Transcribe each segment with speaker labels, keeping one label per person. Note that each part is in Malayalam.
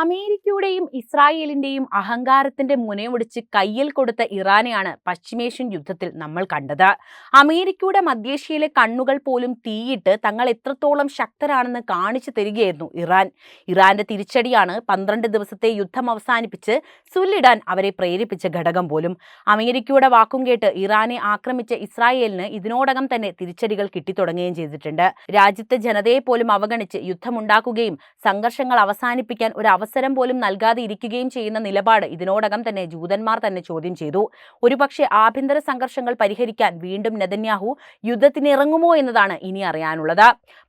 Speaker 1: അമേരിക്കയുടെയും ഇസ്രായേലിന്റെയും അഹങ്കാരത്തിന്റെ മുനയൊടിച്ച് കയ്യിൽ കൊടുത്ത ഇറാനെയാണ് പശ്ചിമേഷ്യൻ യുദ്ധത്തിൽ നമ്മൾ കണ്ടത്. അമേരിക്കയുടെ മധ്യേഷ്യയിലെ കണ്ണുകൾ പോലും തീയിട്ട് തങ്ങൾ എത്രത്തോളം ശക്തരാണെന്ന് കാണിച്ചു തരികയായിരുന്നു ഇറാൻ. ഇറാന്റെ തിരിച്ചടിയാണ് പന്ത്രണ്ട് ദിവസത്തെ യുദ്ധം അവസാനിപ്പിച്ച് സുല്ലിടാൻ അവരെ പ്രേരിപ്പിച്ച ഘടകം പോലും. അമേരിക്കയുടെ വാക്കും കേട്ട് ഇറാനെ ആക്രമിച്ച ഇസ്രായേലിന് ഇതിനോടകം തന്നെ തിരിച്ചടികൾ കിട്ടിത്തുടങ്ങുകയും ചെയ്തിട്ടുണ്ട്. രാജ്യത്തെ ജനതയെ പോലും അവഗണിച്ച് യുദ്ധമുണ്ടാക്കുകയും സംഘർഷങ്ങൾ അവസാനിപ്പിക്കാൻ ഒരു അവസരം പോലും നൽകാതെ ഇരിക്കുകയും ചെയ്യുന്ന നിലപാട്. ഇതിനോടകം തന്നെ ജൂതന്മാർ തന്നെ ചോദ്യം ചെയ്തു. ഒരുപക്ഷെ ആഭ്യന്തര സംഘർഷങ്ങൾ പരിഹരിക്കാൻ വീണ്ടും നെതന്യാഹു യുദ്ധത്തിനിറങ്ങുമോ എന്നതാണ് ഇനി അറിയാനുള്ളത്.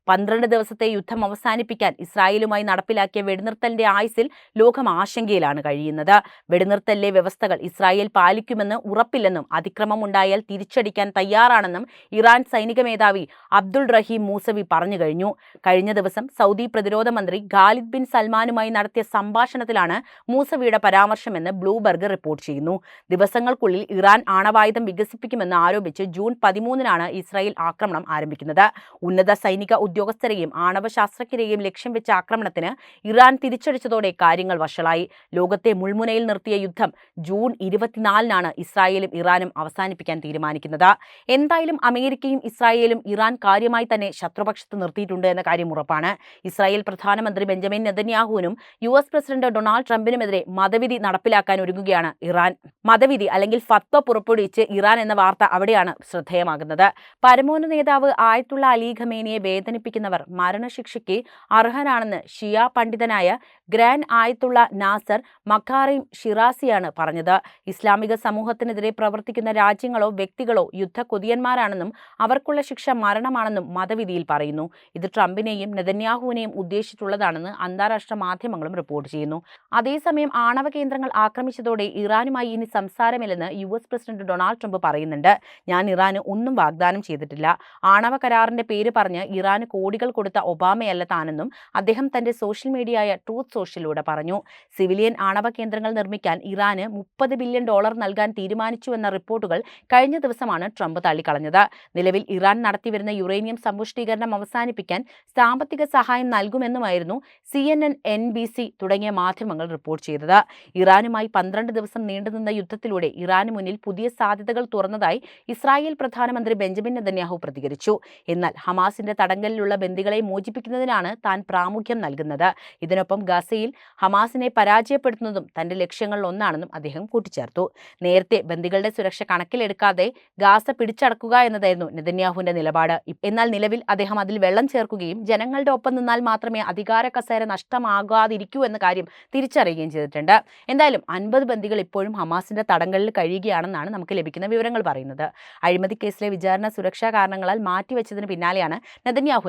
Speaker 1: പന്ത്രണ്ട് ദിവസത്തെ യുദ്ധം അവസാനിപ്പിക്കാൻ ഇസ്രായേലുമായി നടപ്പിലാക്കിയ വെടിനിർത്തലിന്റെ ആയുസിൽ ലോകം ആശങ്കയിലാണ് കഴിയുന്നത്. വെടിനിർത്തലിലെ വ്യവസ്ഥകൾ ഇസ്രായേൽ പാലിക്കുമെന്ന് ഉറപ്പില്ലെന്നും അതിക്രമം ഉണ്ടായാൽ തിരിച്ചടിക്കാൻ തയ്യാറാണെന്നും ഇറാൻ സൈനിക മേധാവി അബ്ദുൾ റഹീം മൂസവി പറഞ്ഞു കഴിഞ്ഞു. കഴിഞ്ഞ ദിവസം സൗദി പ്രതിരോധ മന്ത്രി ഖാലിദ് ബിൻ സൽമാനുമായി നടത്തിയ സംഭാഷണത്തിലാണ് മൂസവിയുടെ പരാമർശമെന്ന് ബ്ലൂബർഗ് റിപ്പോർട്ട് ചെയ്യുന്നു. ദിവസങ്ങൾക്കുള്ളിൽ ഇറാൻ ആണവായുധം വികസിപ്പിക്കുമെന്ന് ആരോപിച്ച് ജൂൺ പതിമൂന്നിനാണ് ഇസ്രായേൽ ആക്രമണം ആരംഭിക്കുന്നത്. ഉന്നത സൈനിക ഉദ്യോഗസ്ഥരെയും ആണവ ശാസ്ത്രജ്ഞരെയും ലക്ഷ്യം വെച്ച ആക്രമണത്തിന് ഇറാൻ തിരിച്ചടിച്ചതോടെ കാര്യങ്ങൾ വഷളായി. ലോകത്തെ മുൾമുനയിൽ നിർത്തിയ യുദ്ധം ജൂൺ ഇരുപത്തിനാലിനാണ് ഇസ്രായേലും ഇറാനും അവസാനിപ്പിക്കാൻ തീരുമാനിക്കുന്നത്. എന്തായാലും അമേരിക്കയും ഇസ്രായേലും ഇറാൻ കാര്യമായി തന്നെ ശത്രുപക്ഷത്ത് നിർത്തിയിട്ടുണ്ട് എന്ന കാര്യം ഉറപ്പാണ്. ഇസ്രായേൽ പ്രധാനമന്ത്രി ബെഞ്ചമിൻ നെതന്യാഹുവിനും യു എസ് പ്രസിഡന്റ് ഡൊണാൾഡ് ട്രംപിനുമെതിരെ മതവിധി നടപ്പിലാക്കാൻ ഒരുങ്ങുകയാണ് ഇറാൻ. മതവിധി അല്ലെങ്കിൽ ഫത്വ പുറപ്പെടുവിച്ച് ഇറാൻ എന്ന വാർത്ത അവിടെയാണ് ശ്രദ്ധേയമാകുന്നത്. പരമോന്നത നേതാവ് ആയത്തുള്ള അലി ഖമേനിയെ വേദനിപ്പിക്കുന്നവർ മരണശിക്ഷയ്ക്ക് അർഹരാണെന്ന് ഷിയ പണ്ഡിതനായ ഗ്രാൻഡ് ആയത്തുള്ള നാസർ മഖാറിം ഷിറാസിയാണ് പറഞ്ഞത്. ഇസ്ലാമിക സമൂഹത്തിനെതിരെ പ്രവർത്തിക്കുന്ന രാജ്യങ്ങളോ വ്യക്തികളോ യുദ്ധ കൊതിയന്മാരാണെന്നും അവർക്കുള്ള ശിക്ഷ മരണമാണെന്നും മതവിധിയിൽ പറയുന്നു. ഇത് ട്രംപിനെയും നെതന്യാഹുവിനെയും ഉദ്ദേശിച്ചിട്ടുള്ളതാണെന്ന് അന്താരാഷ്ട്ര മാധ്യമങ്ങളും റിപ്പോർട്ട് ചെയ്യുന്നു. അതേസമയം ആണവ കേന്ദ്രങ്ങൾ ആക്രമിച്ചതോടെ ഇറാനുമായി ഇനി സംസാരമില്ലെന്ന് U S president Donald Trump പറയുന്നുണ്ട്. ഞാൻ ഇറാന് ഒന്നും വാഗ്ദാനം ചെയ്തിട്ടില്ല. ആണവ കരാറിന്റെ പേര് പറഞ്ഞ് ഇറാന് കോടികൾ കൊടുത്ത ഒബാമയല്ല താനെന്നും അദ്ദേഹം തന്റെ സോഷ്യൽ മീഡിയയായ ട്രൂത്ത് സോഷ്യലിലൂടെ പറഞ്ഞു. സിവിലിയൻ ആണവ കേന്ദ്രങ്ങൾ നിർമ്മിക്കാൻ ഇറാന് മുപ്പത് ബില്യൺ ഡോളർ നൽകാൻ തീരുമാനിച്ചുവെന്ന റിപ്പോർട്ടുകൾ കഴിഞ്ഞ ദിവസമാണ് ട്രംപ് തള്ളിക്കളഞ്ഞത്. നിലവിൽ ഇറാൻ നടത്തിവരുന്ന യുറേനിയം സമ്പുഷ്ടീകരണം അവസാനിപ്പിക്കാൻ സാമ്പത്തിക സഹായം നൽകുമെന്നുമായിരുന്നു C N N N B C തുടങ്ങിയ മാധ്യമങ്ങൾ റിപ്പോർട്ട് ചെയ്തത്. ഇറാനുമായി പന്ത്രണ്ട് ദിവസം നീണ്ടുനിന്ന യുദ്ധത്തിലൂടെ ഇറാന് മുന്നിൽ പുതിയ സാധ്യതകൾ തുറന്നതായി ഇസ്രായേൽ പ്രധാനമന്ത്രി ബെഞ്ചമിൻ നെതന്യാഹു പ്രതികരിച്ചു. എന്നാൽ ഹമാസിന്റെ തടങ്കലിലുള്ള ബന്ദികളെ മോചിപ്പിക്കുന്നതിനാണ് താൻ പ്രാമുഖ്യം നൽകുന്നത്. ഇതിനൊപ്പം ഗസയിൽ ഹമാസിനെ പരാജയപ്പെടുത്തുന്നതും തന്റെ ലക്ഷ്യങ്ങളിൽ ഒന്നാണെന്നും അദ്ദേഹം കൂട്ടിച്ചേർത്തു. നേരത്തെ ബന്ദികളുടെ സുരക്ഷ കണക്കിലെടുക്കാതെ ഗാസ പിടിച്ചടക്കുക എന്നതായിരുന്നു നെതന്യാഹുവിന്റെ നിലപാട്. എന്നാൽ നിലവിൽ അദ്ദേഹം അതിൽ വെള്ളം ചേർക്കുകയും ജനങ്ങളുടെ ഒപ്പം നിന്നാൽ മാത്രമേ അധികാര കസേര നഷ്ടമാകാതിരിക്കൂ എന്ന കാര്യം തിരിച്ചറിയുകയും ചെയ്തിട്ടുണ്ട്. എന്തായാലും അൻപത് ബന്ദികൾ ഇപ്പോഴും ഹമാസിന്റെ തടങ്കലിൽ കഴിയുകയാണെന്നാണ് നമുക്ക് ലഭിക്കുന്ന വിവരങ്ങൾ പറയുന്നത്. അഴിമതി കേസിലെ വിചാരണ സുരക്ഷാ കാരണങ്ങളാൽ മാറ്റിവെച്ചതിന് പിന്നാലെയാണ്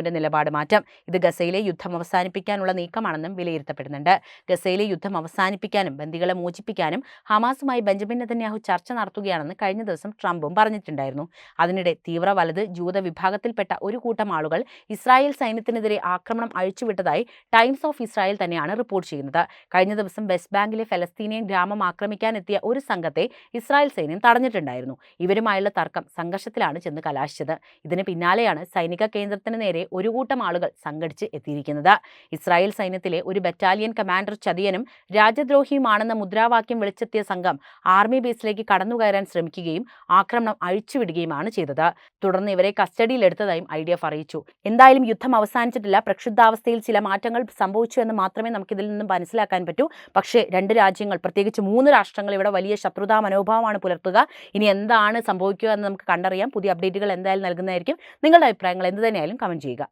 Speaker 1: നെതന്യാഹുവിന്റെ നിലപാട് മാറ്റം. ഇത് ഗസയിലെ യുദ്ധം അവസാനിപ്പിക്കാനുള്ള നീക്കമാണെന്നും വിലയിരുത്തപ്പെടുന്നുണ്ട്. ഗസയിലെ യുദ്ധം അവസാനിപ്പിക്കാനും ബന്ദികളെ മോചിപ്പിക്കാനും ഹമാസുമായി ബെഞ്ചമിൻ നെതന്യാഹു ചർച്ച നടത്തുകയാണെന്ന് കഴിഞ്ഞ ദിവസം ട്രംപും പറഞ്ഞിട്ടുണ്ടായിരുന്നു. അതിനിടെ തീവ്ര വലത് ജൂത വിഭാഗത്തിൽപ്പെട്ട ഒരു കൂട്ടം ആളുകൾ ഇസ്രായേൽ സൈന്യത്തിനെതിരെ ആക്രമണം അഴിച്ചുവിട്ടതായി ടൈംസ് ഓഫ് ഇസ്രായേൽ തന്നെയാണ് റിപ്പോർട്ട് ചെയ്യുന്നത്. കഴിഞ്ഞ ദിവസം വെസ്റ്റ് ബാങ്കിലെ ഫലസ്തീനിയൻ ഗ്രാമം ആക്രമിക്കാനെത്തിയ ഒരു സംഘത്തെ ഇസ്രായേൽ സൈന്യം തടഞ്ഞിട്ടുണ്ടായിരുന്നു. ഇവരുമായുള്ള തർക്കം സംഘർഷത്തിലാണ് ചെന്ന് കലാശിച്ചത്. ഇതിന് പിന്നാലെയാണ് സൈനിക കേന്ദ്രത്തിന് നേരെ ഒരു കൂട്ടം ആളുകൾ സംഘടിച്ച് എത്തിയിരിക്കുന്നത്. ഇസ്രായേൽ സൈന്യത്തിലെ ഒരു ബറ്റാലിയൻ കമാൻഡർ ചതിയനും രാജ്യദ്രോഹിയുമാണെന്ന മുദ്രാവാക്യം വിളിച്ചെത്തിയ സംഘം ആർമി ബേസിലേക്ക് കടന്നുകയറാൻ ശ്രമിക്കുകയും ആക്രമണം അഴിച്ചുവിടുകയുമാണ് ചെയ്തത്. തുടർന്ന് ഇവരെ കസ്റ്റഡിയിലെടുത്തതായും ഐ ഡി എഫ് അറിയിച്ചു. എന്തായാലും യുദ്ധം അവസാനിച്ചിട്ടില്ല. പ്രക്ഷുബ്ധാവസ്ഥയിൽ ചില മാറ്റങ്ങൾ സംഭവിച്ചു എന്ന് മാത്രമേ നമുക്കിതിൽ നിന്നും മനസ്സിലാക്കാൻ പറ്റൂ. പക്ഷേ രണ്ട് രാജ്യങ്ങൾ പ്രത്യേകിച്ച് മൂന്ന് രാഷ്ട്രങ്ങൾ ഇവിടെ വലിയ ശത്രുതാ മനോഭാവമാണ് പുലർത്തുക. ഇനി എന്താണ് സംഭവിക്കുക എന്ന് നമുക്ക് കണ്ടറിയാം. പുതിയ അപ്ഡേറ്റുകൾ എന്തായാലും നൽകുന്നതായിരിക്കും. നിങ്ങളുടെ അഭിപ്രായങ്ങൾ എന്ത് തന്നെയായാലും കമന്റ് ചെയ്യുക. が。